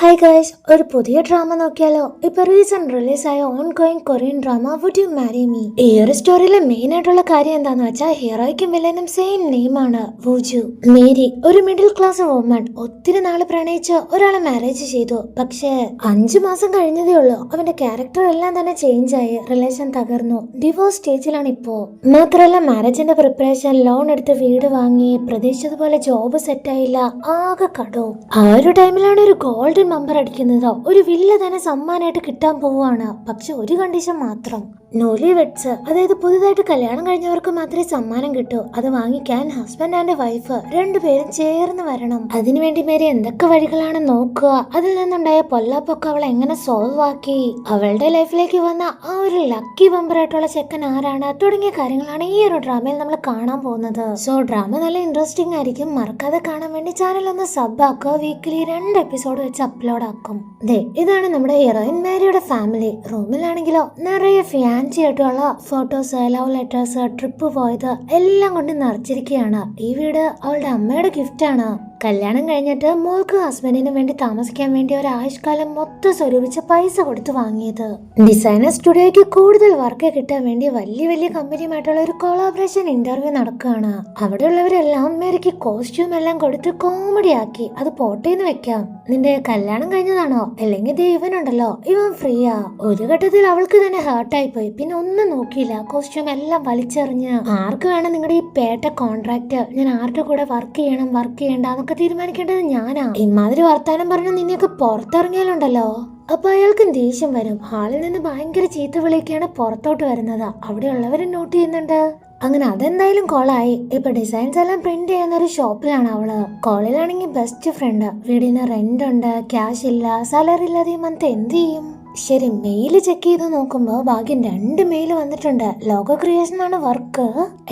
Hi guys ഒരു പുതിയ drama നോക്കിയാലോ? ഇപ്പൊ റീസെന്റ് റിലീസായ ongoing Korean drama would you marry me ഈ ഒരു സ്റ്റോറിയിലെ മെയിൻ ആയിട്ടുള്ള കാര്യം എന്താന്ന് വെച്ചാൽ ഹീറോയ്ക്കും വില്ലനും സെയിം നെയിം ആണ്. വുജു മേരി ഒരു മിഡിൽ ക്ലാസ് വുമൺ ഒത്തിരി നാൾ പ്രണയിച്ച് ഒരാളെ മാരേജ് ചെയ്തു. പക്ഷേ അഞ്ചു മാസം കഴിഞ്ഞതേ ഉള്ളൂ. അവന്റെ ക്യാരക്ടർ എല്ലാം തന്നെ ചേഞ്ച് ആയി. റിലേഷൻ തകർന്നു. ഡിവോഴ്സ് സ്റ്റേജിലാണ് ഇപ്പോ. മാത്രമല്ല മാരേജിന്റെ പ്രിപ്പറേഷൻ ലോൺ എടുത്ത് വീട് വാങ്ങി പ്രതീക്ഷിച്ചതുപോലെ ജോബ് സെറ്റ് ആയില്ല. ആകെ കടവും. ആ ഒരു ടൈമിലാണ് ഒരു ഗോൾഡൻ നമ്പർ അടിക്കുന്നതോ? ഒരു വില്ല തന്നെ സമ്മാനമായിട്ട് കിട്ടാൻ പോവുകയാണ്. പക്ഷെ ഒരു കണ്ടീഷൻ മാത്രം. നോലി വെഡ്സ് അതായത് പുതുതായിട്ട് കല്യാണം കഴിഞ്ഞവർക്ക് മാത്രമേ സമ്മാനം കിട്ടൂ. അത് വാങ്ങിക്കാൻ ഹസ്ബൻഡ് ആൻഡ് വൈഫ് രണ്ടുപേരും ചേർന്ന് വരണം. അതിനുവേണ്ടി മേരി എന്തൊക്കെ വഴികളാണ് നോക്കുക. അതിൽ നിന്നുണ്ടായ പൊല്ലാപ്പൊക്കെ അവൾ എങ്ങനെ സോൾവ് ആക്കി? അവളുടെ ലൈഫിലേക്ക് വന്ന ആ ഒരു ലക്കി ബമ്പറായിട്ടുള്ള ചെക്കൻ ആരാണ്? തുടങ്ങിയ കാര്യങ്ങളാണ് ഈ ഒരു ഡ്രാമയിൽ നമ്മൾ കാണാൻ പോകുന്നത്. സോ ഡ്രാമ നല്ല ഇൻട്രസ്റ്റിംഗ് ആയിരിക്കും. മറക്കാതെ കാണാൻ വേണ്ടി ചാനൽ ഒന്ന് സബ് ആക്കുക. വീക്കിലി രണ്ട് എപ്പിസോഡ് വെച്ച് അപ്ലോഡ് ആക്കും. ദേ ഇതാണ് നമ്മുടെ ഹീറോയിൻ മേരിയുടെ ഫാമിലി റൂമിലാണെങ്കിലോ നിറയെ ഫാൻസി ചെയ്തിട്ടുള്ള ഫോട്ടോസ് ലവ് ലെറ്റേഴ്സ് ട്രിപ്പ് പോയത് എല്ലാം കൊണ്ട് നിറച്ചിരിക്കുകയാണ്. ഈ വീട് അവളുടെ അമ്മയുടെ ഗിഫ്റ്റാണ് കല്യാണം കഴിഞ്ഞിട്ട് മോൾക്ക് ഹസ്ബൻഡിന് വേണ്ടി താമസിക്കാൻ വേണ്ടി ഒരു ആയുഷ്കാലം മൊത്തം സ്വരൂപിച്ച് പൈസ കൊടുത്തു വാങ്ങിയത്. ഡിസൈനർ സ്റ്റുഡിയോയ്ക്ക് കൂടുതൽ വർക്ക് കിട്ടാൻ വേണ്ടി വലിയ വലിയ കമ്പനിയുമായിട്ടുള്ള ഒരു കൊളാബറേഷൻ ഇന്റർവ്യൂ നടക്കുകയാണ്. അവിടെയുള്ളവരെല്ലാം മേരിക്ക് കോസ്റ്റ്യൂം എല്ലാം കൊടുത്ത് കോമഡി ആക്കി. അത് പോട്ടേന്ന് വെക്കാം. നിന്റെ കല്യാണം കഴിഞ്ഞതാണോ? അല്ലെങ്കിൽ ദേ ഇവനുണ്ടല്ലോ. ഇവൻ ഫ്രീയാ ഒരു ഘട്ടത്തിൽ അവൾക്ക് തന്നെ ഹേർട്ടായി പോയി. പിന്നെ ഒന്നും നോക്കിയില്ല. കോസ്റ്റ്യൂം എല്ലാം വലിച്ചെറിഞ്ഞ്. ആർക്ക് വേണം നിങ്ങളുടെ ഈ പേട്ട കോൺട്രാക്ട് ഞാൻ ആരുടെ കൂടെ വർക്ക് ചെയ്യണം വർക്ക് ചെയ്യണ്ട എന്നൊക്കെ തീരുമാനിക്കേണ്ടത് ഞാനാ. ഇമാതിരി വർത്താനം പറഞ്ഞ നിന്നെയൊക്കെ പുറത്തിറങ്ങിയാലുണ്ടല്ലോ. അപ്പൊ അയാൾക്കും ദേഷ്യം വരും. ഹാളിൽ നിന്ന് ഭയങ്കര ചീത്ത വിളിയൊക്കെയാണ് പുറത്തോട്ട് വരുന്നത്. അവിടെയുള്ളവരും നോട്ട് ചെയ്യുന്നുണ്ട്. അങ്ങനെ അതെന്തായാലും കോളായി. ഇപ്പൊ ഡിസൈൻസ് എല്ലാം പ്രിന്റ് ചെയ്യുന്ന ഒരു ഷോപ്പിലാണ് അവൾ. കോളിലാണെങ്കിൽ ബെസ്റ്റ് ഫ്രണ്ട് വീടിന് റെന്റ് ഉണ്ട് ക്യാഷ് ഇല്ല സാലറി ഇല്ലാതെ ഈ മന്ത് എന്ത് ചെയ്യും? ശരി മെയിൽ ചെക്ക് ചെയ്ത് നോക്കുമ്പോൾ ഭാഗ്യം രണ്ട് മെയിൽ വന്നിട്ടുണ്ട്. ലോഗോ ക്രിയേഷൻ ആണ് വർക്ക്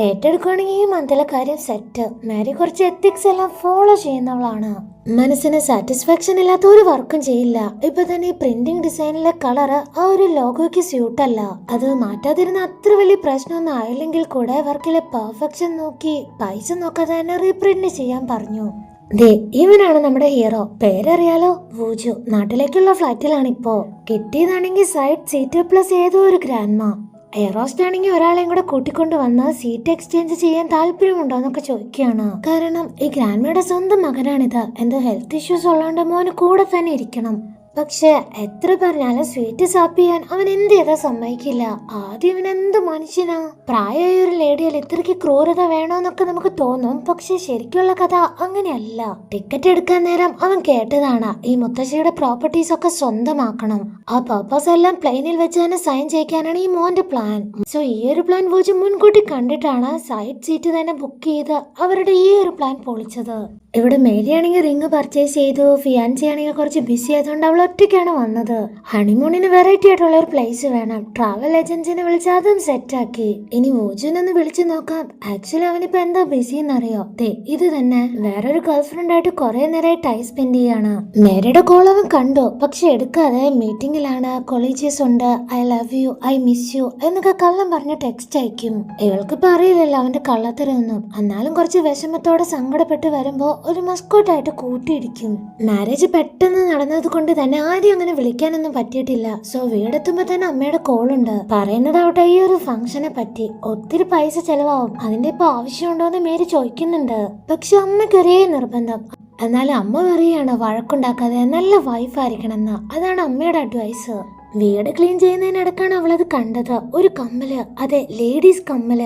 ഏറ്റെടുക്കുകയാണെങ്കിൽ ഈ മന്തിലെ കാര്യം സെറ്റ് മാരി കുറച്ച് എത്തിക്സ് എല്ലാം ഫോളോ ചെയ്യുന്നവളാണ്. മനസ്സിന് സാറ്റിസ്ഫാക്ഷൻ ഇല്ലാത്ത ഒരു വർക്കും ചെയ്യില്ല. ഇപ്പൊ തന്നെ ഈ പ്രിന്റിംഗ് ഡിസൈനിലെ കളറ് ആ ഒരു ലോഗോയ്ക്ക് അല്ല. അത് മാറ്റാതിരുന്ന അത്ര വലിയ പ്രശ്നമൊന്നും ആയില്ലെങ്കിൽ കൂടെ വർക്കിലെ പെർഫെക്ഷൻ നോക്കി പൈസ നോക്കാതെ തന്നെ റീപ്രിന്റ് ചെയ്യാൻ പറഞ്ഞു. ദേ ഇവനാണ് നമ്മുടെ ഹീറോ. പേരറിയാലോ? വൂജു നാട്ടിലേക്കുള്ള ഫ്ലാറ്റിലാണ് ഇപ്പോ കിട്ടിയതാണെങ്കിൽ സൈഡ് സീറ്റ് പ്ലസ് ഏതോ ഒരു ഗ്രാൻഡ്മ. എയറോസ്റ്റ് ആണെങ്കിൽ ഒരാളെയും കൂടെ കൂട്ടിക്കൊണ്ട് വന്ന് സീറ്റ് എക്സ്ചേഞ്ച് ചെയ്യാൻ താല്പര്യമുണ്ടോ എന്നൊക്കെ ചോദിക്കുകയാണ് കാരണം ഈ ഗ്രാൻഡ്മയുടെ സ്വന്തം മകനാണിത്. എന്തോ ഹെൽത്ത് ഇഷ്യൂസ് ഉള്ളതുകൊണ്ട് മോന് കൂടെ തന്നെ ഇരിക്കണം. പക്ഷെ എത്ര പറഞ്ഞാലും സ്വീറ്റ് സാപ്പ് ചെയ്യാൻ അവൻ എന്ത് ചെയ്താ സമ്മതിക്കില്ല. ആദ്യം ഇവൻ എന്ത് മനുഷ്യനാ? പ്രായമായ ഒരു ലേഡിയിൽ ഇത്രയ്ക്ക് ക്രൂരത വേണോന്നൊക്കെ നമുക്ക് തോന്നും. പക്ഷെ ശരിക്കുള്ള കഥ അങ്ങനെയല്ല. ടിക്കറ്റ് എടുക്കാൻ നേരം അവൻ കേട്ടതാണ്. ഈ മുത്തശ്ശിയുടെ പ്രോപ്പർട്ടീസ് ഒക്കെ സ്വന്തമാക്കണം. ആ പർപ്പസ് എല്ലാം പ്ലെയിനിൽ വെച്ച് തന്നെ സൈൻ ചെയ്യിക്കാനാണ് ഈ മോന്റെ പ്ലാൻ സോ ഈ ഒരു പ്ലാൻ പൂജ മുൻകൂട്ടി കണ്ടിട്ടാണ് സൈഡ് സീറ്റ് തന്നെ ബുക്ക് ചെയ്ത് അവരുടെ ഈ ഒരു പ്ലാൻ പൊളിച്ചത്. ഇവിടെ മേരിയാണെങ്കിൽ റിങ് പർച്ചേസ് ചെയ്തു ഫിയാൻസി ആണെങ്കിൽ കുറച്ച് ബിസി ആയതുകൊണ്ട് അവൾ ഒറ്റയ്ക്കാണ് വന്നത്. ഹണിമൂണിന് വെറൈറ്റി ആയിട്ടുള്ള ഒരു പ്ലേസ് വേണം. ട്രാവൽ ഏജൻസിനെ വിളിച്ച് അതും സെറ്റ് ആക്കി. ഇനി ഓജുനൊന്ന് വിളിച്ചു നോക്കാം. ആക്ച്വലി അവനിപ്പോ എന്താ ബിസി എന്നറിയോ? ദേ ഇത് തന്നെ. വേറൊരു ഗേൾ ഫ്രണ്ട് ആയിട്ട് കുറെ നേരമായി ടൈം സ്പെൻഡ് ചെയ്യാണ്. മേരിയുടെ കോൾ അവൻ കണ്ടു. പക്ഷെ എടുക്കാതെ മീറ്റിംഗിലാണ് കൊളീജിയസ് ഉണ്ട്. I love you I miss you എന്നൊക്കെ കള്ളം പറഞ്ഞ് ടെക്സ്റ്റ് അയക്കും. ഇവൾക്കിപ്പോ അറിയില്ലല്ലോ അവന്റെ കള്ളത്തരൊന്നും എന്നാലും കുറച്ച് വിഷമത്തോടെ സങ്കടപ്പെട്ട് വരുമ്പോ ഒരു മസ്കോട്ടായിട്ട് കൂട്ടിയിടിക്കും. മാരേജ് പെട്ടെന്ന് നടന്നത് കൊണ്ട് തന്നെ ആരും അങ്ങനെ വിളിക്കാനൊന്നും പറ്റിയിട്ടില്ല. സോ വീടെത്തുമ്പോ തന്നെ അമ്മയുടെ കോളുണ്ട് പറയുന്നതാവട്ടെ ഈ ഒരു ഫംഗ്ഷനെ പറ്റി. ഒത്തിരി പൈസ ചെലവാകും അതിന്റെ ഇപ്പൊ ആവശ്യമുണ്ടോന്ന് മേരി ചോദിക്കുന്നുണ്ട്. പക്ഷെ അമ്മയ്ക്ക് ഒരേ നിർബന്ധം. എന്നാലും അമ്മ പറയാണ് വഴക്കുണ്ടാക്കാതെ നല്ല വൈഫായിരിക്കണം എന്ന്. അതാണ് അമ്മയുടെ അഡ്വൈസ് വീട് ക്ലീൻ ചെയ്യുന്നതിനിടക്കാണ് അവളത് കണ്ടത്. ഒരു കമ്മൽ അതെ ലേഡീസ് കമ്മൽ.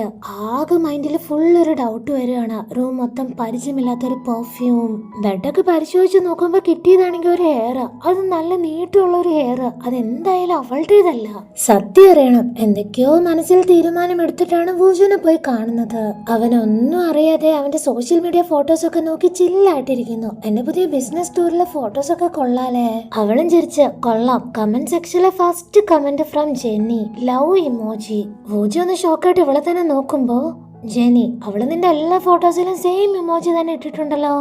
ആകെ മൈൻഡിൽ ഫുൾ ഒരു ഡൗട്ട് വരികയാണ് റൂം മൊത്തം പരിചയമില്ലാത്ത ഒരു പെർഫ്യൂം ബെഡൊക്കെ പരിശോധിച്ച് നോക്കുമ്പോൾ കിട്ടിയതാണെങ്കിൽ ഒരു ഹെയർ അത് നല്ല നീട്ടമുള്ള ഒരു ഹെയർ അതെന്തായാലും അവളുടേതല്ല. സത്യം അറിയണം എന്തൊക്കെയോ മനസ്സിൽ തീരുമാനമെടുത്തിട്ടാണ് ഭൂജനെ പോയി കാണുന്നത്. അവനൊന്നും അറിയാതെ അവന്റെ സോഷ്യൽ മീഡിയ ഫോട്ടോസ് ഒക്കെ നോക്കി ചില്ലായിട്ടിരിക്കുന്നു. എന്റെ പുതിയ ബിസിനസ് ടൂറിലെ ഫോട്ടോസ് ഒക്കെ കൊള്ളാലേ. അവളും ചിരിച്ച് കൊള്ളാം comment സെക്ഷനിലെ first comment from Jenny love emoji ഭൂജി ഒന്ന് ഷോക്കായിട്ട് ഇവളെ തന്നെ നോക്കുമ്പോ ജെനി അവൾ നിന്റെ എല്ലാ ഫോട്ടോസിലും സെയിം ഇമോജി തന്നെ ഇട്ടിട്ടുണ്ടല്ലോ.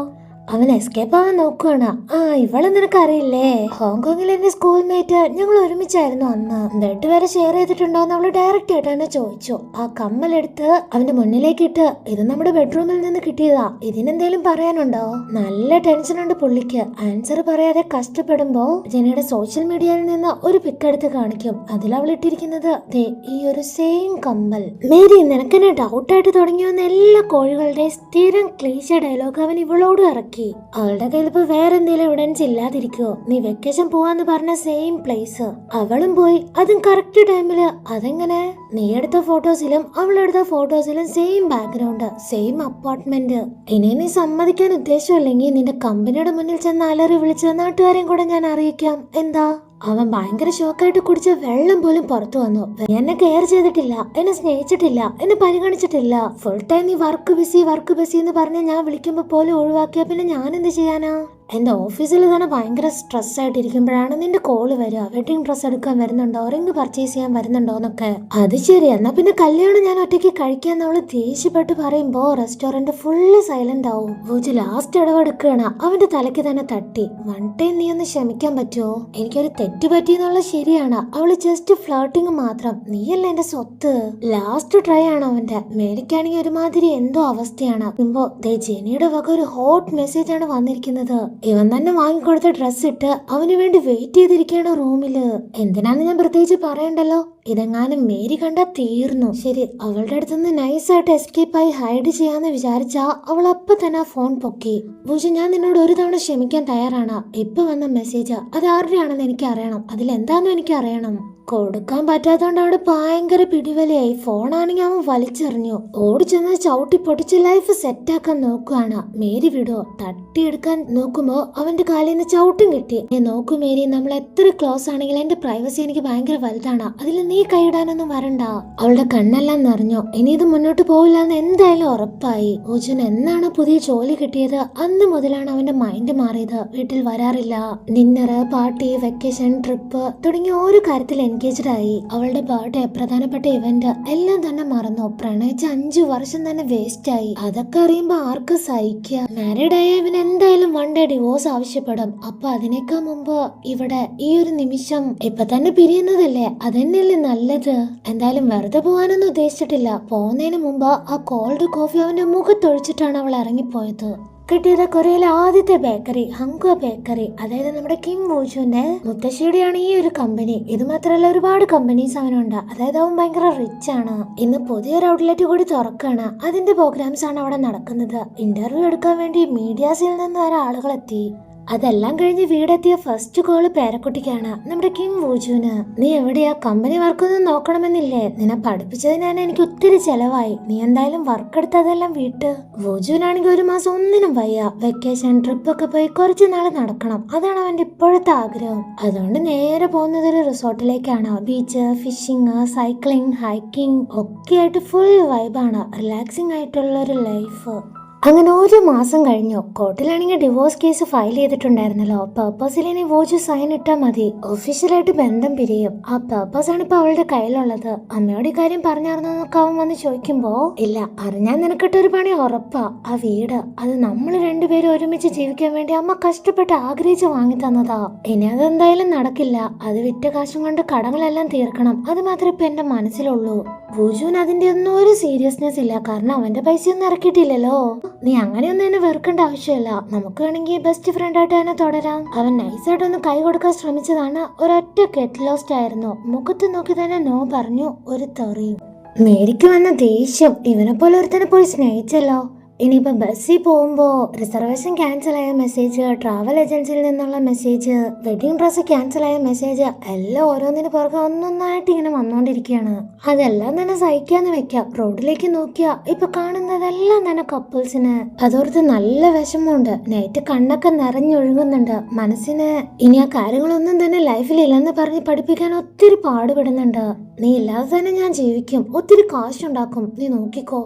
അവൻ എസ്കേപ്പ് ആവാൻ നോക്കുവാണ്. ആ ഇവളെ നിനക്കറിയില്ലേ? ഹോങ്കോങ്ങിൽ എന്റെ സ്കൂൾ മേറ്റ് ഞങ്ങൾ ഒരുമിച്ചായിരുന്നു അന്ന്. ബെഡ് വരെ ഷെയർ ചെയ്തിട്ടുണ്ടോ എന്ന് അവൾ ഡയറക്റ്റ് ആയിട്ട് തന്നെ ചോദിച്ചു. ആ കമ്മലെടുത്ത് അവന്റെ മുന്നിലേക്ക് ഇട്ട് ഇത് നമ്മുടെ ബെഡ്റൂമിൽ നിന്ന് കിട്ടിയതാ. ഇതിനെന്തേലും പറയാനുണ്ടോ? നല്ല ടെൻഷൻ ഉണ്ട് പുള്ളിക്ക്. ആൻസർ പറയാതെ കഷ്ടപ്പെടുമ്പോ ജനയുടെ സോഷ്യൽ മീഡിയയിൽ നിന്ന് ഒരു പിക്ക് എടുത്ത് കാണിക്കും. അതിൽ അവൾ ഇട്ടിരിക്കുന്നത് ദേ ഈ ഒരു സെയിം കമ്മൽ. മേരി നിനക്കെന്നെ ഡൗട്ടായിട്ട് തുടങ്ങിയോന്ന് എല്ലാ കോഴികളുടെ സ്ഥിരം ക്ലീശ ഡയലോഗ് അവൻ ഇവളോട് ഇറക്കി. അവളുടെ കയ്യിൽ ഇപ്പൊ വേറെ എന്തെങ്കിലും എവിഡൻസ് ഇല്ലാതിരിക്കോ? നീ വെക്കേഷൻ പോവാന്ന് പറഞ്ഞ സെയിം പ്ലേസ് അവളും പോയി. അതും കറക്റ്റ് ടൈമിൽ അതെങ്ങനെ? നീ എടുത്ത ഫോട്ടോസിലും അവളെടുത്ത ഫോട്ടോസിലും സെയിം ബാക്ക്ഗ്രൗണ്ട് സെയിം അപ്പാർട്ട്മെന്റ് ഇനി നീ സമ്മതിക്കാൻ ഉദ്ദേശമില്ലെങ്കിൽ നിന്റെ കമ്പനിയുടെ മുന്നിൽ ചെന്ന് അലറി വിളിച്ച് നാട്ടുകാരെയും കൂടെ ഞാൻ അറിയിക്കാം. എന്താ? അവൻ ഭയങ്കര ഷോക്കായിട്ട് കുടിച്ച വെള്ളം പോലും പുറത്തു വന്നു. എന്നെ കെയർ ചെയ്തിട്ടില്ല എന്നെ സ്നേഹിച്ചിട്ടില്ല എന്നെ പരിഗണിച്ചിട്ടില്ല. ഫുൾ ടൈം നീ വർക്ക് ബിസി വർക്ക് ബിസി എന്ന് പറഞ്ഞ് ഞാൻ വിളിക്കുമ്പോൾ പോലും ഒഴിവാക്കിയ പിന്നെ ഞാൻ എന്ത് ചെയ്യാനാ? എന്റെ ഓഫീസിൽ തന്നെ ഭയങ്കര സ്ട്രെസ് ആയിട്ട് ഇരിക്കുമ്പോഴാണ് നിന്റെ കോൾ വരിക. വെഡിങ് ഡ്രസ് എടുക്കാൻ വരുന്നുണ്ടോ? റിംഗ് പർച്ചേസ് ചെയ്യാൻ വരുന്നുണ്ടോ എന്നൊക്കെ. അത് ശരി എന്നാ പിന്നെ കല്യാണം ഞാൻ ഒറ്റയ്ക്ക് കഴിക്കാൻ അവൾ ദേഷ്യപ്പെട്ട് പറയുമ്പോ റെസ്റ്റോറന്റ് ഫുള്ള് സൈലന്റ് ആവും. ഭൂജ് ലാസ്റ്റ് ഇടവെടുക്കുകയാണ് അവന്റെ തലയ്ക്ക് തന്നെ തട്ടി. വൺ ടൈം നീ ഒന്ന് ക്ഷമിക്കാൻ പറ്റുമോ? എനിക്കൊരു തെറ്റ് പറ്റിയെന്നുള്ള ശരിയാണ്. അവൾ ജസ്റ്റ് ഫ്ലേട്ടിങ് മാത്രം. നീയല്ല എന്റെ സ്വത്ത്? ലാസ്റ്റ് ട്രൈ ആണ് അവന്റെ. മേരിക്കാണെങ്കിൽ ഒരുമാതിരി എന്തോ അവസ്ഥയാണ്. ഇപ്പോ ദേ ജെനിയുടെ വക ഒരു ഹോട്ട് മെസ്സേജ് ആണ് വന്നിരിക്കുന്നത്. ഇവൻ തന്നെ വാങ്ങിക്കൊടുത്ത ഡ്രസ്സ് ഇട്ട് അവന് വേണ്ടി വെയിറ്റ് ചെയ്തിരിക്കുകയാണ് റൂമിൽ എന്തിനാണെന്ന് ഞാൻ പ്രത്യേകിച്ച് പറയണ്ടല്ലോ? ഇതെങ്ങാനും മേരി കണ്ട തീർന്നു. ശരി അവളുടെ അടുത്തുനിന്ന് നൈസായിട്ട് എസ്കേപ്പ് ആയി ഹൈഡ് ചെയ്യാന്ന് വിചാരിച്ച അവൾ അപ്പൊ തന്നെ ആ ഫോൺ പൊക്കി. ഭൂജ ഞാൻ നിന്നോട് ഒരു തവണ ക്ഷമിക്കാൻ തയ്യാറാണ്. ഇപ്പൊ വന്ന മെസ്സേജ് അത് ആരുടെയാണെന്ന് എനിക്ക് അറിയണം അതിൽ എന്താന്നും എനിക്ക് അറിയണം കൊടുക്കാൻ പറ്റാത്തോണ്ട് അവിടെ ഭയങ്കര പിടിവലിയായി. ഫോണാണെങ്കിൽ അവൻ വലിച്ചെറിഞ്ഞു. ഓടിച്ചെന്ന് ചെന്ന് ചവിട്ടി പൊട്ടിച്ച് ലൈഫ് സെറ്റാക്കാൻ നോക്കുകയാണ് മേരി വിടോ തട്ടിയെടുക്കാൻ നോക്കുമ്പോ അവന്റെ കാലിൽ നിന്ന് ചവിട്ടും കിട്ടി. നോക്കൂ മേരി നമ്മൾ എത്ര ക്ലോസ് ആണെങ്കിലും എന്റെ പ്രൈവസി എനിക്ക് ഭയങ്കര വലുതാണ്. അതിൽ നീ കൈയിടാനൊന്നും വരണ്ട. അവളുടെ കണ്ണെല്ലാം നിറഞ്ഞു. ഇനി ഇത് മുന്നോട്ട് പോവില്ല എന്ന് എന്തായാലും ഉറപ്പായി. ഓജുൻ എന്നാണ് പുതിയ ജോലി കിട്ടിയത്? അന്ന് മുതലാണ് അവന്റെ മൈൻഡ് മാറിയത്. വീട്ടിൽ വരാറില്ല. ഡിന്നർ പാർട്ടി വെക്കേഷൻ ട്രിപ്പ് തുടങ്ങിയ ഓരോ കാര്യത്തിൽ എൻഗേജ്ഡ് ആയി. അവളുടെ ബർത്ത്ഡേ പ്രധാനപ്പെട്ട ഇവന്റ് എല്ലാം തന്നെ മറന്നു. പ്രണയിച്ച അഞ്ചു വർഷം തന്നെ വേസ്റ്റ് ആയി. അതൊക്കെ അറിയുമ്പോ ആർക്ക് സഹിക്കുക മാരീഡ് ആയ ഇവൻ എന്തായാലും വൺ ഡേ ഡിവോഴ്സ് ആവശ്യപ്പെടും. അപ്പൊ അതിനേക്കാൾ മുമ്പ് ഇവിടെ ഈ ഒരു നിമിഷം ഇപ്പൊ തന്നെ പിരിയുന്നതല്ലേ? അതന്നെയല്ലേ നല്ലത്. എന്തായാലും വെറുതെ പോകാനൊന്നും ഉദ്ദേശിച്ചിട്ടില്ല. പോകുന്നതിന് മുമ്പ് ആ കോൾഡ് കോഫി അവന്റെ മുഖത്തൊഴിച്ചിട്ടാണ് അവൾ ഇറങ്ങിപ്പോയത്. കിട്ടിയത് കൊറിയയിലെ ആദ്യത്തെ ബേക്കറി ഹങ്ക ബേക്കറി അതായത് നമ്മുടെ കിം വൂജുവിന്റെ മുത്തശ്ശിയുടെയാണ് ഈ ഒരു കമ്പനി ഇത് മാത്രമല്ല ഒരുപാട് കമ്പനീസ് അവനുണ്ട്. അതായത് അവൻ ഭയങ്കര റിച്ച് ആണ്. ഇന്ന് പുതിയൊരു ഔട്ട്ലെറ്റ് കൂടി തുറക്കാണ് അതിന്റെ പ്രോഗ്രാംസ് ആണ് അവിടെ നടക്കുന്നത്. ഇന്റർവ്യൂ എടുക്കാൻ വേണ്ടി മീഡിയാസിൽ നിന്ന് വരെ ആളുകൾ എത്തി അതെല്ലാം കഴിഞ്ഞ് വീടെത്തിയ ഫസ്റ്റ് കോൾ പേരക്കുട്ടിക്കാണ്. നമ്മുടെ കിം വൂജുവിന് നീ എവിടെയാ? കമ്പനി വർക്കൊന്നും നോക്കണമെന്നില്ലേ? നിന്നെ പഠിപ്പിച്ചതിനാണ് എനിക്ക് ഒത്തിരി ചെലവായി. നീ എന്തായാലും വർക്ക് എടുത്തതെല്ലാം വീട്ട്. വൂജുവിനാണെങ്കിൽ ഒരു മാസം ഒന്നിനും വയ്യ. വെക്കേഷൻ ട്രിപ്പ് ഒക്കെ പോയി കുറച്ച് നാൾ നടക്കണം. അതാണ് അവന്റെ ഇപ്പോഴത്തെ ആഗ്രഹം. അതുകൊണ്ട് നേരെ പോകുന്നത് ഒരു റിസോർട്ടിലേക്കാണ്. ബീച്ച് ഫിഷിങ് സൈക്ലിംഗ് ഹൈക്കിംഗ് ഒക്കെ ആയിട്ട് ഫുൾ വൈബാണ് റിലാക്സിംഗ് ആയിട്ടുള്ള ഒരു ലൈഫ് അങ്ങനെ ഒരു മാസം കഴിഞ്ഞു. കോർട്ടിലാണെങ്കിൽ ഡിവോഴ്സ് കേസ് ഫയൽ ചെയ്തിട്ടുണ്ടായിരുന്നല്ലോ. പേർപ്പസിൽ വോജ് സൈൻ ഇട്ടാൽ മതി. ഒഫീഷ്യലായിട്ട് ബന്ധം പിരിയും. ആ പേർപ്പസ് ആണ് ഇപ്പൊ അവളുടെ കയ്യിലുള്ളത്. അമ്മയോട് കാര്യം പറഞ്ഞാർന്നൊക്കെ അവൻ വന്ന് ചോദിക്കുമ്പോ ഇല്ല അറിഞ്ഞാൽ നിനക്കിട്ടൊരു പണി ഉറപ്പാ. ആ വീട് അത് നമ്മൾ രണ്ടുപേരും ഒരുമിച്ച് ജീവിക്കാൻ വേണ്ടി അമ്മ കഷ്ടപ്പെട്ട് ആഗ്രഹിച്ച് വാങ്ങി തന്നതാ. ഇനി അതെന്തായാലും നടക്കില്ല. അത് വിറ്റ കാശും കൊണ്ട് കടങ്ങളെല്ലാം തീർക്കണം. അത് മാത്രമേ ഇപ്പൊ എന്റെ മനസ്സിലുള്ളൂ. ബുജുവിന് അതിന്റെ ഒന്നും ഒരു സീരിയസ്നെസ് ഇല്ല. കാരണം അവന്റെ പൈസ ഒന്നും ഇറക്കിയിട്ടില്ലല്ലോ. നീ അങ്ങനെയൊന്നും എന്നെ വെറുക്കേണ്ട ആവശ്യമില്ല. നമുക്ക് വേണമെങ്കിൽ ബെസ്റ്റ് ഫ്രണ്ട് ആയിട്ട് തന്നെ തുടരാം. അവൻ നൈസായിട്ടൊന്ന് കൈ കൊടുക്കാൻ ശ്രമിച്ചതാണ്. ഒരൊറ്റ കെറ്റ് ലോസ്റ്റ് ആയിരുന്നു. മുഖത്ത് നോക്കി തന്നെ നോ പറഞ്ഞു. ഒരു തെറിയും. മേരിക്ക് വന്ന ദേഷ്യം. ഇവനെ പോലെ ഒരുത്തനെ പോയി സ്നേഹിച്ചല്ലോ. ഇനിയിപ്പോ ബസ്സിൽ പോകുമ്പോൾ റിസർവേഷൻ ക്യാൻസലായ മെസ്സേജ് ട്രാവൽ ഏജൻസിയിൽ നിന്നുള്ള മെസ്സേജ് വെഡിങ് ഡ്രസ്സ് ക്യാൻസലായ മെസ്സേജ് എല്ലാം ഓരോന്നിന് പുറകെ ഒന്നൊന്നായിട്ട് ഇങ്ങനെ വന്നുകൊണ്ടിരിക്കുകയാണ് അതെല്ലാം തന്നെ സഹിക്കാന്ന് വെക്കാം. റോഡിലേക്ക് നോക്കിയാ ഇപ്പൊ കാണുന്നതെല്ലാം തന്നെ കപ്പിൾസിന് അതോർത്ത് നല്ല വിഷമമുണ്ട്. നൈറ്റ് കണ്ണൊക്കെ നിറഞ്ഞൊഴുകുന്നുണ്ട്. മനസ്സിന് ഇനി ആ കാര്യങ്ങളൊന്നും തന്നെ ലൈഫിൽ ഇല്ലെന്ന് പറഞ്ഞ് പഠിപ്പിക്കാൻ ഒത്തിരി പാടുപെടുന്നുണ്ട്. നീ ഇല്ലാതെ തന്നെ ഞാൻ ജീവിക്കും. ഒത്തിരി കാശുണ്ടാക്കും. നീ നോക്കിക്കോ.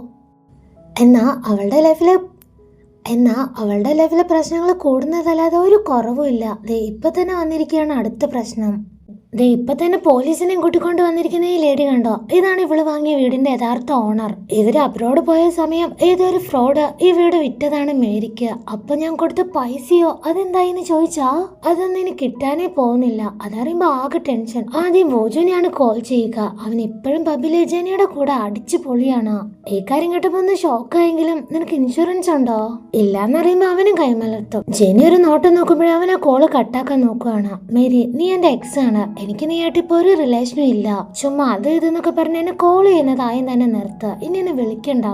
എന്നാ അവളുടെ ലൈഫിൽ എന്നാൽ അവളുടെ ലൈഫിലെ പ്രശ്നങ്ങൾ കൂടുന്നതല്ലാതെ ഒരു കുറവുമില്ല. ദേ ഇപ്പം തന്നെ വന്നിരിക്കുകയാണ് അടുത്ത പ്രശ്നം. ദേ ഇപ്പൊ തന്നെ പോലീസിനെ കൂട്ടിക്കൊണ്ട് വന്നിരിക്കുന്ന ഈ ലേഡി കണ്ടോ? ഇതാണ് ഇവൾ വാങ്ങിയ വീടിന്റെ യഥാർത്ഥ ഓണർ. ഇവർ അബ്രോഡ് പോയ സമയം ഏതൊരു ഫ്രോഡ് ഈ വീട് വിറ്റതാണ് മേരിക്ക് അപ്പൊ ഞാൻ കൊടുത്ത പൈസയോ? അതെന്തായിന്ന് ചോദിച്ചാ? അതൊന്നും ഇനി കിട്ടാനേ പോകുന്നില്ല. അതറിയുമ്പോ ആകെ ടെൻഷൻ ആദ്യം ബോജുനെയാണ് കോൾ ചെയ്യുക. അവൻ ഇപ്പോഴും പബ്ബിലെ ജനിയുടെ കൂടെ അടിച്ചു പൊളിയാണ്. ഈ കാര്യം കേട്ടപ്പോ ഒന്ന് ഷോക്കായെങ്കിലും നിനക്ക് ഇൻഷുറൻസ് ഉണ്ടോ? ഇല്ലാന്നറിയുമ്പോ അവനും കൈമലർത്തും. ജെനി ഒരു നോട്ടം നോക്കുമ്പോഴേ അവൻ ആ കോൾ കട്ടാക്കാൻ നോക്കുവാണ്. മേരി നീ എന്റെ എക്സ് ആണ്. എനിക്ക് നീയായിട്ട് ഇപ്പൊ ഒരു റിലേഷനും ഇല്ല. ചുമ്മാ അത് ഇതെന്നൊക്കെ പറഞ്ഞ് എന്നെ കോൾ ചെയ്യുന്നത് ആയും തന്നെ നിർത്ത. ഇനി എന്നെ വിളിക്കണ്ട.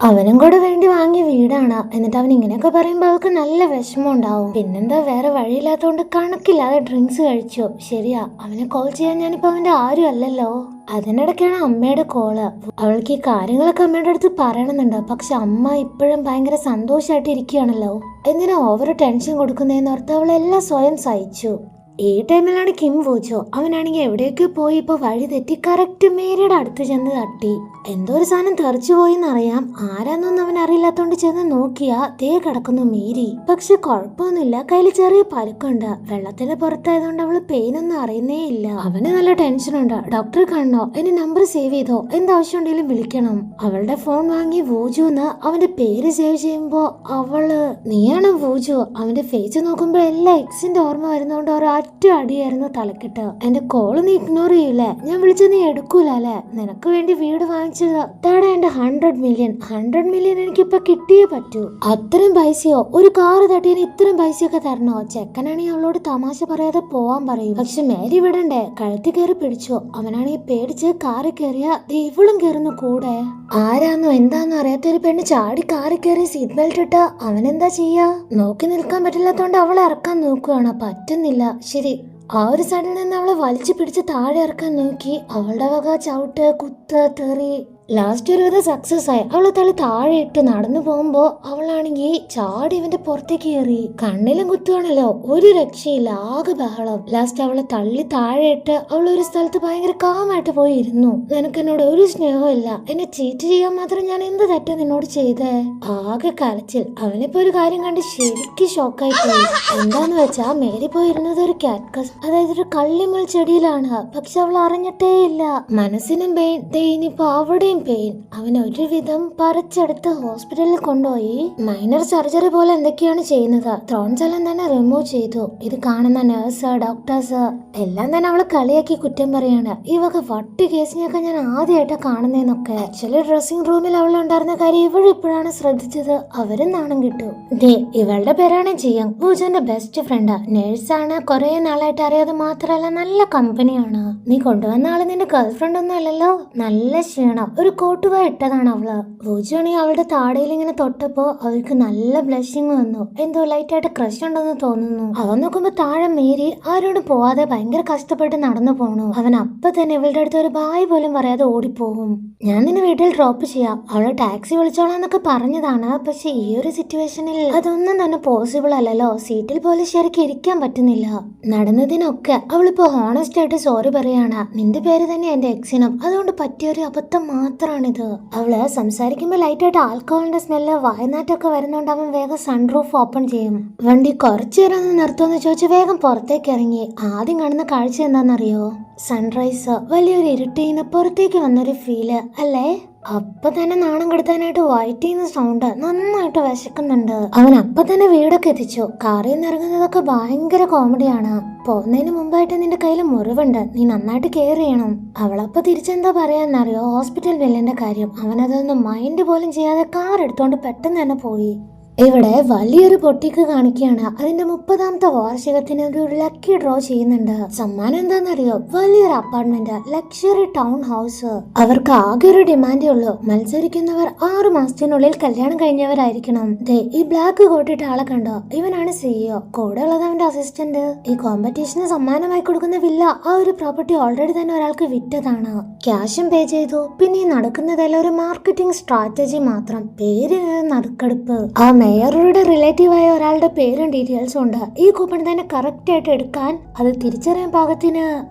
അവനും കൂടെ വേണ്ടി വാങ്ങിയ വീടാണ്. എന്നിട്ട് അവൻ ഇങ്ങനെയൊക്കെ പറയുമ്പോൾ അവൾക്ക് നല്ല വിഷമം ഉണ്ടാവും. പിന്നെന്താ വേറെ വഴിയില്ലാത്തതുകൊണ്ട് കണക്കില്ലാതെ ഡ്രിങ്ക്സ് കഴിച്ചു. ശരിയാ അവനെ കോൾ ചെയ്യാൻ ഞാനിപ്പോ അവന്റെ ആരും അല്ലല്ലോ. അതിനിടയ്ക്കാണ് അമ്മയുടെ കോൾ അവൾക്ക് ഈ കാര്യങ്ങളൊക്കെ അമ്മയുടെ അടുത്ത് പറയണമെന്നുണ്ട്. പക്ഷെ അമ്മ ഇപ്പോഴും ഭയങ്കര സന്തോഷമായിട്ട് ഇരിക്കുകയാണല്ലോ. എന്തിനാ ഓവർ ടെൻഷൻ കൊടുക്കുന്നതെന്ന് ഓർത്ത് അവളെല്ലാം സ്വയം സഹിച്ചു. ഈ ടൈമിലാണ് കിം വോച്ചോ. അവനാണെങ്കിൽ എവിടെയൊക്കെ പോയി ഇപ്പൊ വഴി തെറ്റി കറക്റ്റ് മേരിയുടെ അടുത്ത് ചെന്ന് തട്ടി. എന്തോ ഒരു സാധനം തെറിച്ചു പോയിന്നറിയാം. ആരാന്നൊന്നും അവൻ അറിയില്ലാത്തോണ്ട് ചെന്ന് നോക്കിയാ തേ കിടക്കുന്നു മേരി. പക്ഷെ കുഴപ്പമൊന്നുമില്ല. കയ്യിൽ ചെറിയ പരുക്കുണ്ട്. വെള്ളത്തിന്റെ പുറത്തായതുകൊണ്ട് അവൾ പെയിനൊന്നും അറിയുന്നേ ഇല്ല. അവന് നല്ല ടെൻഷനുണ്ട് ഡോക്ടറെ കാണണോ എന്റെ നമ്പർ സേവ് ചെയ്തോ? എന്താവശ്യം ഉണ്ടെങ്കിലും വിളിക്കണം. അവളുടെ ഫോൺ വാങ്ങി വൂജുന്ന് അവന്റെ പേര് സേവ് ചെയ്യുമ്പോ അവൾ നീയാണ് വൂജു? അവന്റെ ഫേസ് നോക്കുമ്പോ എല്ലാ എക്സിന്റെ ഓർമ്മ വരുന്നോണ്ട് ഒരൊറ്റ അടിയായിരുന്നു തലക്കിട്ട്. എന്റെ കോൾ നീ ഇഗ്നോർ ചെയ്യൂലേ? ഞാൻ വിളിച്ച നീ എടുക്കൂല അല്ലേ? നിനക്ക് വേണ്ടി വീട് വാങ്ങിച്ചത്. താടാ എന്റെ ഹൺഡ്രഡ് മില്യൺ ഹൺഡ്രഡ് മില്യൺ എനിക്കിപ്പൊ കിട്ടിയേ പറ്റൂ. അത്രയും പൈസയോ? ഒരു കാറ് തട്ടിയതിന് ഇത്രയും പൈസയൊക്കെ തരണോ? ചെക്കനാണെങ്കിൽ അവളോട് തമാശ പറയാതെ പോവാൻ പറയും. പക്ഷെ മേരി വിടണ്ടേ കഴുത്തി കയറി പിടിച്ചു? അവനാണെങ്കിൽ പേടിച്ച് കാറി കയറിയ ഇവളും കയറുന്നു കൂടെ. ആരാന്നോ? എന്താന്നോ അറിയാത്ത ഒരു പെണ്ണ് ചാടി കാറി കയറി സീറ്റ് ബെൽറ്റ് ഇട്ട. അവനെന്താ ചെയ്യാ? നോക്കി നിൽക്കാൻ പറ്റില്ലാത്തോണ്ട് അവളെ ഇറക്കാൻ നോക്കുവാണ്? പറ്റുന്നില്ല. ശരി ആ ഒരു സൈഡിൽ നിന്ന് അവളെ വലിച്ചു പിടിച്ച് താഴെ ഇറക്കാൻ നോക്കി. അവളുടെ വക ചവിട്ട് കുത്ത് തെറി. ലാസ്റ്റ് ഒരു വിധം സക്സസ് ആയി. അവൾ തള്ളി താഴെ ഇട്ട് നടന്നു പോകുമ്പോ അവളാണെങ്കിൽ ചാടി ഇവന്റെ പുറത്തേക്ക് കയറി കണ്ണിലും കുത്തുവാണല്ലോ. ഒരു രക്ഷയില്ല. ആകെ ബഹളം. ലാസ്റ്റ് അവളെ തള്ളി താഴെ ഇട്ട് അവൾ ഒരു സ്ഥലത്ത് ഭയങ്കര കാമായിട്ട് പോയി ഇരുന്നു നിനക്ക് എന്നോട് ഒരു സ്നേഹവും ഇല്ല. എന്നെ ചീറ്റ് ചെയ്യാൻ മാത്രം ഞാൻ എന്ത് തെറ്റാ നിന്നോട് ചെയ്തേ? ആകെ കരച്ചിൽ. അവനിപ്പോ ഒരു കാര്യം കണ്ട് ശരിക്കും ഷോക്കായി പോയി. എന്താന്ന് വെച്ചാ മേരി പോയിരുന്നത് ഒരു കാറ്റ്കസ് അതായത് ഒരു കള്ളിമുൾ ചെടിയിലാണ്. പക്ഷെ അവൾ അറിഞ്ഞിട്ടേ ഇല്ല മനസ്സിനും ഇനിയിപ്പോ അവിടെയും പെയിൻ അവൻ ഒരുവിധം പറിച്ചെടുത്ത് ഹോസ്പിറ്റലിൽ കൊണ്ടുപോയി. മൈനർ സർജറി പോലെ എന്തൊക്കെയാണ് ചെയ്യുന്നത്? ത്രോൺചലം തന്നെ റിമൂവ് ചെയ്തു. ഇത് കാണുന്ന നേഴ്സ് ഡോക്ടേഴ്സ് എല്ലാം തന്നെ അവൾ കളിയാക്കി കുറ്റം പറയാണ്. ഈ വക വട്ടി കേസിനെയൊക്കെ ഞാൻ ആദ്യമായിട്ടാ കാണുന്നതെന്നൊക്കെ ആക്ച്വലി ഡ്രസ്സിംഗ് റൂമിൽ അവൾ ഉണ്ടായിരുന്ന കാര്യം ഇവളിപ്പോഴാണ് ശ്രദ്ധിച്ചത്. അവരും നാണം കിട്ടു. ദേ ഇവളുടെ പേരാണ് ജിയങ് പൂജന്റെ ബെസ്റ്റ് ഫ്രണ്ട് നേഴ്സാണ് കുറെ നാളായിട്ട് അറിയാതെ മാത്രമല്ല നല്ല കമ്പനിയാണ് നീ കൊണ്ടുവന്ന ആൾ നിന്റെ ഗേൾ ഫ്രണ്ട് ഒന്നും അല്ലല്ലോ? നല്ല ക്ഷീണം. ഒരു കോട്ടുവ ഇട്ടതാണ് അവൾ. പൂജയാണെങ്കിൽ അവളുടെ താടയിൽ ഇങ്ങനെ തൊട്ടപ്പോ അവൾക്ക് നല്ല ബ്ലഷിങ് വന്നു. എന്തോ ലൈറ്റ് ആയിട്ട് ക്രഷ് ഉണ്ടെന്ന് തോന്നുന്നു. അവൻ നോക്കുമ്പോ താഴെ മേരി ആരോടും പോവാതെ ഭയങ്കര കഷ്ടപ്പെട്ട് നടന്നു പോണു. അവൻ അപ്പൊ തന്നെ ഇവളുടെ അടുത്ത് ഒരു ബായ് പോലും പറയാതെ ഓടിപ്പോകും ഞാൻ നിന്നെ വീട്ടിൽ ഡ്രോപ്പ് ചെയ്യാം. അവളെ ടാക്സി വിളിച്ചോളാന്നൊക്കെ പറഞ്ഞതാണ്. പക്ഷെ ഈ ഒരു സിറ്റുവേഷനിൽ അതൊന്നും തന്നെ പോസിബിൾ അല്ലല്ലോ. സീറ്റിൽ പോലും ശരിക്കും ഇരിക്കാൻ പറ്റുന്നില്ല. നടന്നതിനൊക്കെ അവളിപ്പോ ഹോണസ്റ്റ് ആയിട്ട് സോറി പറയാണ്. നിന്റെ പേര് തന്നെ എന്റെ എക്സിനും അതുകൊണ്ട് പറ്റിയൊരു അബദ്ധം മാത്രമാണിത് അവൾ സംസാരിക്കുമ്പോൾ ലൈറ്റ് ആയിട്ട് ആൽക്കഹോളിന്റെ സ്മെല്ല് വയനാട്ടൊക്കെ വരുന്നോണ്ട് അവൻ വേഗം സൺറൂഫ് ഓപ്പൺ ചെയ്യും. വണ്ടി കുറച്ചു നേരം നിർത്തുമെന്ന് ചോദിച്ച് വേഗം പുറത്തേക്ക് ഇറങ്ങി ആദ്യം കാണുന്ന കാഴ്ച എന്താണെന്നറിയോ? സൺറൈസ് വലിയൊരു ഇരുട്ടിന്ന് പുറത്തേക്ക് വന്നൊരു ഫീൽ അല്ലേ? അപ്പൊ തന്നെ നാണം കെടുത്താനായിട്ട് വൈറ്റ് ചെയ്യുന്ന സൗണ്ട് നന്നായിട്ട് വിശക്കുന്നുണ്ട്. അവൻ അപ്പൊ തന്നെ വീടൊക്കെ എത്തിച്ചു. കാറിൽ നിന്ന് ഇറങ്ങുന്നതൊക്കെ ഭയങ്കര കോമഡിയാണ് പോകുന്നതിന് മുമ്പായിട്ട് നിന്റെ കയ്യിൽ മുറിവുണ്ട്. നീ നന്നായിട്ട് കെയർ ചെയ്യണം. അവളപ്പൊ തിരിച്ചെന്താ പറയാന്നറിയോ? ഹോസ്പിറ്റൽ ബില്ലിന്റെ കാര്യം. അവനതൊന്നും മൈൻഡ് പോലും ചെയ്യാതെ കാർ എടുത്തോണ്ട് പെട്ടെന്ന് തന്നെ പോയി. ഇവിടെ വലിയൊരു പൊട്ടിക്ക് കാണിക്കുകയാണ്. അതിന്റെ മുപ്പതാമത്തെ വാർഷികത്തിന് ഒരു ലക്കി ഡ്രോ ചെയ്യുന്നുണ്ട്. സമ്മാനം എന്താണെന്നറിയോ? വലിയൊരു അപ്പാർട്ട്മെന്റ് ലക്ഷറി ടൗൺ ഹൗസ് അവർക്ക് ആകെ ഒരു ഡിമാൻഡേ ഉള്ളൂ. മത്സരിക്കുന്നവർ ആറ് മാസത്തിനുള്ളിൽ കല്യാണം കഴിഞ്ഞവരായിരിക്കണം. ദേ ഈ ബ്ലാക്ക് കോട്ടിട്ട ആളെ കണ്ടോ? ഇവനാണ് സിഇഒ കൂടെ ഉള്ളത് അവന്റെ അസിസ്റ്റന്റ് ഈ കോമ്പറ്റീഷന് സമ്മാനമായി കൊടുക്കുന്ന വില്ല ആ ഒരു പ്രോപ്പർട്ടി ഓൾറെഡി തന്നെ ഒരാൾക്ക് വിറ്റതാണ്. ക്യാഷും പേ ചെയ്തു. പിന്നെ ഈ നടക്കുന്നതെല്ലാം ഒരു മാർക്കറ്റിംഗ് സ്ട്രാറ്റജി മാത്രം. പേര് നടുക്കെടുപ്പ്. ആ മേയറുടെ റിലേറ്റീവായ ഒരാളുടെ പേരും ഡീറ്റെയിൽസും ഉണ്ട്. ഈ കൂപ്പൺ തന്നെ കറക്റ്റ് ആയിട്ട് എടുക്കാൻ അത് തിരിച്ചറിയാൻ പാകത്തിന്.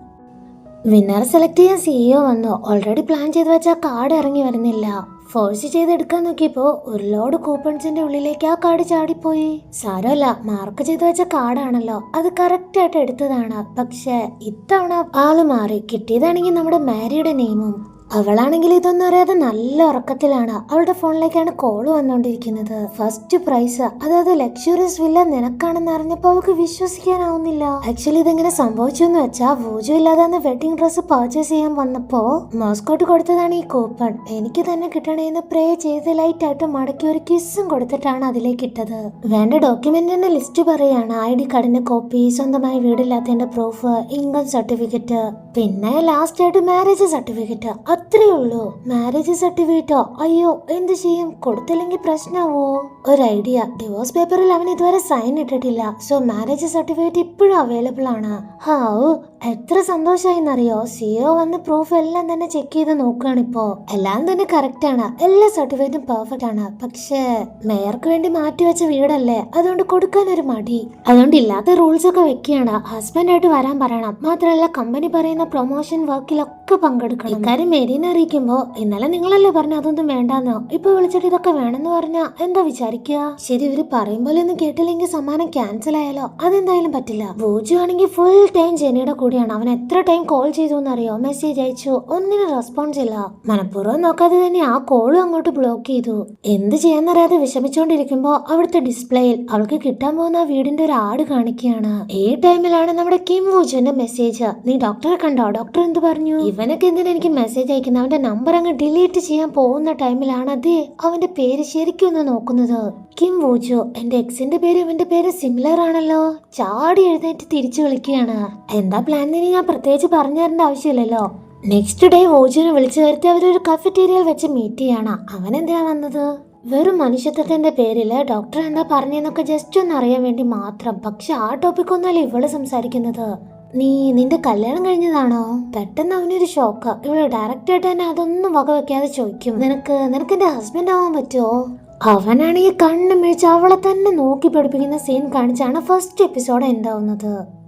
വിന്നർ സെലക്ട് ചെയ്യാൻ സിഇഒ വന്നു. ഓൾറെഡി പ്ലാൻ ചെയ്ത് വെച്ച കാർഡ് ഇറങ്ങി വരുന്നില്ല. ഫോഴ്സ് ചെയ്തെടുക്കാൻ നോക്കിയപ്പോൾ ഒരു ലോഡ് കൂപ്പൺസിന്റെ ഉള്ളിലേക്ക് ആ കാർഡ് ചാടിപ്പോയി. സാരമല്ല മാർക്ക് ചെയ്ത് വെച്ച കാർഡാണല്ലോ അത് കറക്റ്റ് ആയിട്ട് എടുത്തതാണ്. പക്ഷെ ഇത്തവണ ആൾ മാറി. കിട്ടിയതാണെങ്കിൽ നമ്മുടെ മാരിയുടെ നെയിമും അവളാണെങ്കിൽ ഇതൊന്നും അറിയാതെ നല്ല ഉറക്കത്തിലാണ്. അവളുടെ ഫോണിലേക്കാണ് കോൾ വന്നുകൊണ്ടിരിക്കുന്നത് ഫസ്റ്റ് പ്രൈസ് അതായത് ലക്ഷറിയസ് വില്ല നിനക്കാണെന്ന് അറിഞ്ഞപ്പോ അവൾക്ക് വിശ്വസിക്കാനാവുന്നില്ല. ആക്ച്വലി ഇതെങ്ങനെ സംഭവിച്ചു എന്ന് വെച്ചാൽ വൂജു ഇല്ലാതെ അന്ന് വെഡിങ് ഡ്രസ്സ് പർച്ചേസ് ചെയ്യാൻ വന്നപ്പോ മോസ്കോട്ട് കൊടുത്തതാണ് ഈ കൂപ്പൺ എനിക്ക് തന്നെ കിട്ടണേന്ന് പ്രേ ചെയ്ത് ലൈറ്റ് ആയിട്ട് മടക്കി ഒരു കിസ്സും കൊടുത്തിട്ടാണ് അതിലേക്ക് ഇട്ടത്. വേണ്ട ഡോക്യുമെന്റിന്റെ ലിസ്റ്റ് പറയാണ്. ഐ ഡി കാർഡിന്റെ കോപ്പി സ്വന്തമായി വീടില്ലാത്തതിന്റെ പ്രൂഫ് ഇൻകം സർട്ടിഫിക്കറ്റ് പിന്നെ ലാസ്റ്റ് ആയിട്ട് മാരേജ് സർട്ടിഫിക്കറ്റ് അത്രേ ഉള്ളൂ. മാരേജ് സർട്ടിഫിക്കറ്റോ അയ്യോ എന്ത് ചെയ്യും? കൊടുത്തില്ലെങ്കിൽ പ്രശ്നമാവോ ഒരു ഐഡിയ ഡിവോഴ്സ് പേപ്പറിൽ അവൻ ഇതുവരെ സൈൻ ഇട്ടിട്ടില്ല. സോ മാരേജ് സർട്ടിഫിക്കറ്റ് ഇപ്പോഴും അവൈലബിൾ ആണ്. ഹാവ് എത്ര സന്തോഷമായിന്നറിയോ സിഒ വന്ന് പ്രൂഫ് എല്ലാം തന്നെ ചെക്ക് ചെയ്ത് നോക്കുകയാണ് ഇപ്പോ. എല്ലാം തന്നെ കറക്റ്റ് ആണ്. എല്ലാ സർട്ടിഫിക്കറ്റും പെർഫെക്റ്റ് ആണ്. പക്ഷേ മേയർക്ക് വേണ്ടി മാറ്റി വെച്ച വീടല്ലേ? അതുകൊണ്ട് കൊടുക്കാൻ ഒരു മടി. അതുകൊണ്ട് ഇല്ലാത്ത റൂൾസ് ഒക്കെ വെക്കുകയാണ്. ഹസ്ബൻഡായിട്ട് വരാൻ പറയണം. മാത്രമല്ല കമ്പനി പറയുന്ന प्रमोशन वर्क വർക്കിലൊക്കെ പങ്കെടുക്കണം. ഇക്കാര്യം മെരീനെ അറിയിക്കുമ്പോ ഇന്നലെ നിങ്ങളല്ലേ പറഞ്ഞു അതൊന്നും വേണ്ടാന്നോ? ഇപ്പൊ വിളിച്ചിട്ട് ഇതൊക്കെ വേണമെന്ന് പറഞ്ഞാ എന്താ വിചാരിക്കുക ശരി ഇവർ പറയും പോലെ ഒന്നും കേട്ടില്ലെങ്കിൽ സമ്മാനം ക്യാൻസൽ ആയാലോ? അതെന്തായാലും പറ്റില്ല. ബോജു ആണെങ്കിൽ ഫുൾ ടൈം ജെനിയുടെ കൂടെയാണ്. അവൻ എത്ര ടൈം കോൾ ചെയ്തു എന്നറിയോ മെസ്സേജ് അയച്ചു. ഒന്നിനും റെസ്പോൺസ് ഇല്ല. മനഃപൂർവം നോക്കാതെ തന്നെ ആ കോളും അങ്ങോട്ട് ബ്ലോക്ക് ചെയ്തു. എന്ത് ചെയ്യാന്നറിയാതെ വിഷമിച്ചോണ്ടിരിക്കുമ്പോ അവിടുത്തെ ഡിസ്പ്ലേയിൽ അവൾക്ക് കിട്ടാൻ പോകുന്ന ആ വീടിന്റെ ഒരു ആട് കാണിക്കുകയാണ്. ഈ ടൈമിലാണ് നമ്മുടെ കിം വൂജുവിന്റെ മെസ്സേജ് നീ ഡോക്ടറെ കണ്ടോ? ഡോക്ടർ എന്ത് പറഞ്ഞു? ഇവനൊക്കെ എന്തിനാ എനിക്ക് മെസ്സേജ് അയക്കുന്നത് അവന്റെ നമ്പർ അങ്ങ് ഡിലീറ്റ് ചെയ്യാൻ പോകുന്ന ടൈമിലാണ് അതേ അവന്റെ പേര് ശരിക്കും ഒന്ന് നോക്കുന്നത്. കിം വൂജോ എന്റെ എക്സിന്റെ പേര് ഇവന്റെ പേര് സിമിലർ ആണല്ലോ. ചാടി എഴുന്നേറ്റ് തിരിച്ചു വിളിക്കുകയാണ്. എന്താ പ്ലാൻ എന്ന് ഞാൻ പ്രത്യേകിച്ച് പറഞ്ഞു തരേണ്ട ആവശ്യമില്ലല്ലോ. നെക്സ്റ്റ് ഡേ വോജുവിനെ വിളിച്ചു വരുത്തി അവരൊരു കഫറ്റീരിയൽ വെച്ച് മീറ്റ് ചെയ്യാണ്. അവൻ എന്തിനാ വന്നത്? വെറും മനുഷ്യത്വത്തിന്റെ പേരിൽ ഡോക്ടർ എന്താ പറഞ്ഞെന്നൊക്കെ ജസ്റ്റ് ഒന്ന് അറിയാൻ വേണ്ടി മാത്രം. പക്ഷെ ആ ടോപ്പിക് ഒന്നല്ല ഇവൾ സംസാരിക്കുന്നത്. നീ നിന്റെ കല്യാണം കഴിഞ്ഞതാണോ? പെട്ടെന്ന് അവനൊരു ഷോക്ക്. ഇവിടെ ഡയറക്റ്റ് ആയിട്ട് തന്നെ അതൊന്നും വകവെക്കാതെ ചോദിക്കും. നിനക്ക് നിനക്ക് എന്റെ ഹസ്ബൻഡ് ആവാൻ പറ്റുമോ അവനാണെങ്കിൽ കണ്ണു മിഴിച്ച് അവളെ തന്നെ നോക്കി പഠിപ്പിക്കുന്ന സീൻ കാണിച്ചാണ് ഫസ്റ്റ് എപ്പിസോഡ് എന്താവുന്നത്